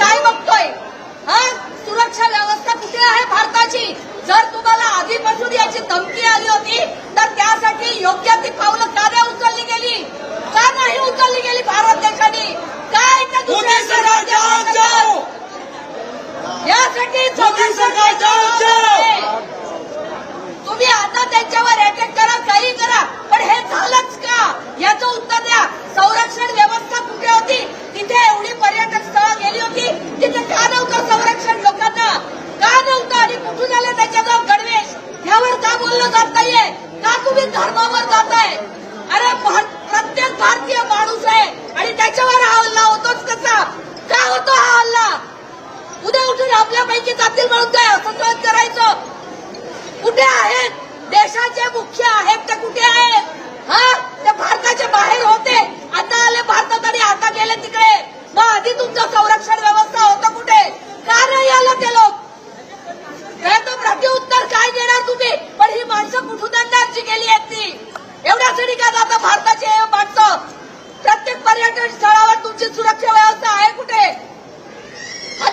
काय बघतोय? हा? सुरक्षा व्यवस्था कुठे आहे भारताची? जर तुम्हाला आधीपासून याची धमकी आली होती तर त्यासाठी योग्य ती पावलं का नाही उचलली गेली. का नाही उचलली गेली भारत देशाने? काय त्या यासाठी तुम्ही आता त्यांच्यावर अटॅक करा काही करा पण हे झालंच का? याचं उत्तर द्या. संरक्षण व्यवस्था कुठे होती? तिथे एवढी पर्यटक स्थळं गेली होती तिथे का नव्हतं संरक्षण लोकांना? का नव्हतं आणि कुठून आलं त्याच्याजवळ गणवेश? ह्यावर का बोललं जात नाहीये? का तुम्ही धर्मावर जाताय? अरे प्रत्येक भारतीय माणूस आहे आणि त्याच्यावर हा हल्ला होतोच कसा? का होतो हा हल्ला? उद्या उठून आपल्यापैकी जातील म्हणून काय असं करायचं? कुठे आहेत? देशाचे मुख्य आहेत ते कुठे आहेत? हा? ते भारताच्या बाहेर होते आता आले भारतात आणि आता गेले तिकडे मग आधी तुमचं संरक्षण व्यवस्था होतं कुठे का नाही आलं ते लोक काय तो प्रत्युत्तर काय देणार तुम्ही पण ही माणसं कुठून अंदाजची गेली आहेत ती एवढ्यासाठी का जाता भारताचे हे माणसं प्रत्येक पर्यटन स्थळावर तुमची सुरक्षा व्यवस्था आहे कुठे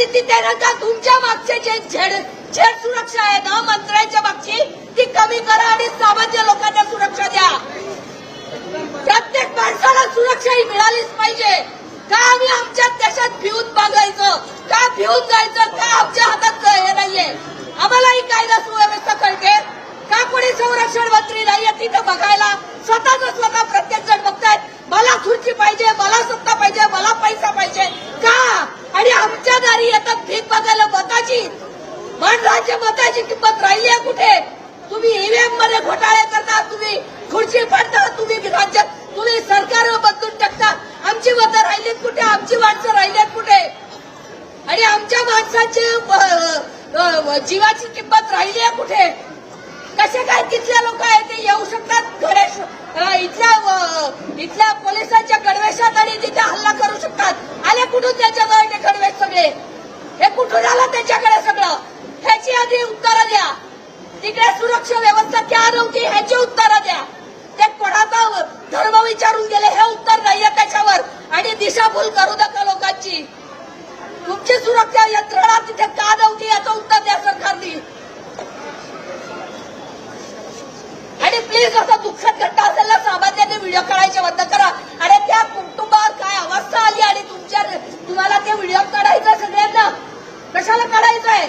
आदित्य त्यानंतर तुमच्या मागचे जे झेड झेड सुरक्षा आहे ना मंत्र्यांच्या मागची ती कमी करा आणि सामान्य लोकांना सुरक्षा द्या. प्रत्येक माणसाला सुरक्षा ही मिळालीच पाहिजे. का आम्ही आमच्या देशात भिवून बघायचं का भिवून जायचं? का आमच्या हातात हे नाहीये? आम्हालाही कायदा सुव्यवस्था कळते. मंत्री नाहीये तिथं बघायला. स्वतःच स्वतः प्रत्येक जण बघतायत. मला खुर्ची पाहिजे मला सत्ता पाहिजे मला पैसा पाहिजे. का? आणि आमच्या दारी येतात भीक बघायला मताची. माणसाच्या मताची किंमत राहिली आहे कुठे? तुम्ही ईव्हीएममध्ये घोटाळे करता तुम्ही खुर्ची पडता तुम्ही राज्यात तुम्ही सरकार बदलून टाकता. आमची मतं राहिलीत कुठे? आमची माणसं राहिलीत कुठे? आणि आमच्या माणसाची जीवाची किंमत राहिली आहे कुठे कसे काय तिथले लोक आहेत ते येऊ शकतात गणेश अ, इथल्या इथल्या पोलिसांच्या गणवेशात आणि तिथे हल्ला करू शकतात. आले कुठून त्याच्याजवळ ते गणवेश सगळे? हे कुठून आलं त्याच्याकडे सगळं? ह्याची आधी उत्तरं द्या. तिकडे सुरक्षा व्यवस्था क्या नव्हती ह्याची उत्तरं द्या. ते कोणाचा धर्म विचारून गेले हे उत्तर नाहीये त्याच्यावर आणि दिशाभूल करू नका लोकांची तुमची सुरक्षा यंत्रणा तिथे का नव्हती याचं उत्तर द्या सरकारने प्लीज असं दुःखद घटना असेल ना सामान्यांनी व्हिडिओ काढायचे बंद करा. आणि त्या कुटुंबावर काय अवस्था आली आणि तुमच्या तुम्हाला ते व्हिडिओ काढायचा सगळ्यांना? कशाला काढायचंय?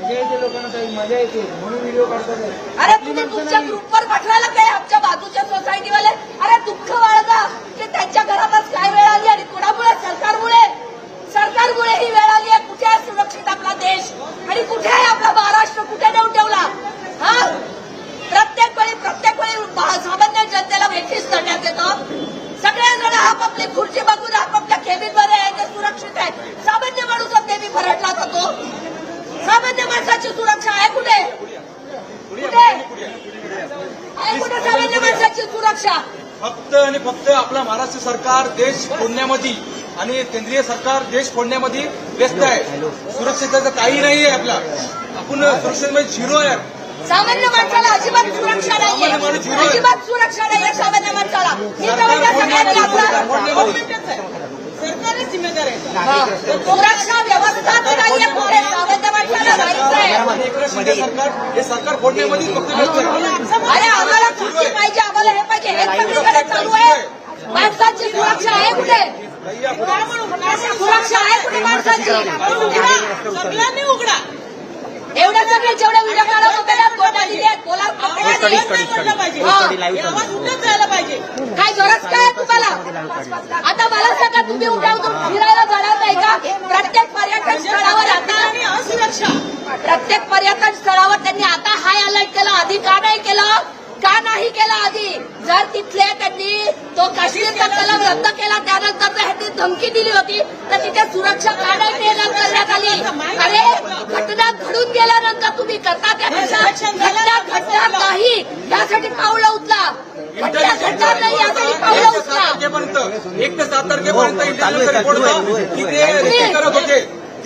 मजा येते लोकांना काही मजा येते म्हणून व्हिडिओ काढतात. हे. अरे तुम्ही तुमच्या. ग्रुपवर पाठवायला काय? आमच्या बाजूच्या सोसायटीवाले अरे दुःख बाळगा की त्यांच्या घरातच काय वेळ आली आणि कोणामुळे सरकारमुळे सरकारमुळे ही वेळ आली आहे कुठे आहे सुरक्षित आपला देश आणि कुठे आहे आपला महाराष्ट्र कुठे नेऊन ठेवला हा प्रत्येक वेळी प्रत्येक वेळी बा- सामान्य जनतेला वेठीस करण्यात येतं सगळेजण आपापली खुर्ची बघून आपापल्या केबिनमध्ये आहे ते सुरक्षित आहे सामान्य माणूस नेहमी जातो सामान्य माणसाची सुरक्षा आहे कुठे? कुठे? आहे कुठे सामान्य माणसाची सुरक्षा? फक्त आणि फक्त आपला महाराष्ट्र सरकार देश फोडण्यामध्ये आणि केंद्रीय सरकार देश फोडण्यामध्ये व्यस्त आहे. सुरक्षिततेचं काही नाहीये आपला आपण सुरक्षितमध्ये झिरो आहे. सामान्य माणसाला अजिबात सुरक्षा आहे. अजिबात सुरक्षा नाहीये सामान्य माणसाला. सरकारच जिम्मेदार आहे. सुरक्षा व्यवस्थाच नाहीये कुठे सामान्य माणसाला नाहीच आहे आणि एकनाथ शिंदे सरकार हे फोडण्यामध्ये फक्त व्यस्त अरे आम्हाला खुर्ची पाहिजे आम्हाला हे पाहिजे. हे सगळीकडे चालू आहे. माणसाची सुरक्षा आहे कुठे? सुरक्षा आहे कुठे माणसाची? सगळ्यांनी उघडा. एवढे सगळे जेवढे व्हिडिओ काढत होते ना कोणाला दिले पाहिजे. काय गरज काय तुम्हाला? आता मला सांगा तुम्ही उद्या फिरायला जाणार नाही का? प्रत्येक पर्यटन स्थळावर आता आणि असुरक्षा प्रत्येक पर्यटन स्थळावर त्यांनी आता हाय अलर्ट केला आधी का नाही केलं का नाही केलं आधी जर तिथले त्यांनी तो काश्मीरचा कलम रद्द केला. त्यानंतर ह्यांनी धमकी दिली होती. तर तिथे सुरक्षा का नाही तैनात करण्यात आली. अरे घटना घडून गेल्यानंतर तुम्ही करता त्यापेक्षा घटना. घडणार नाही. यासाठी पावलं उचला. घटना घडणार नाही यासाठी एक पावलं ते सात उचला. तारखेपर्यंत एक ते सात तारखेपर्यंत इंटरनल रिपोर्ट होता की ते रेकी करत होते?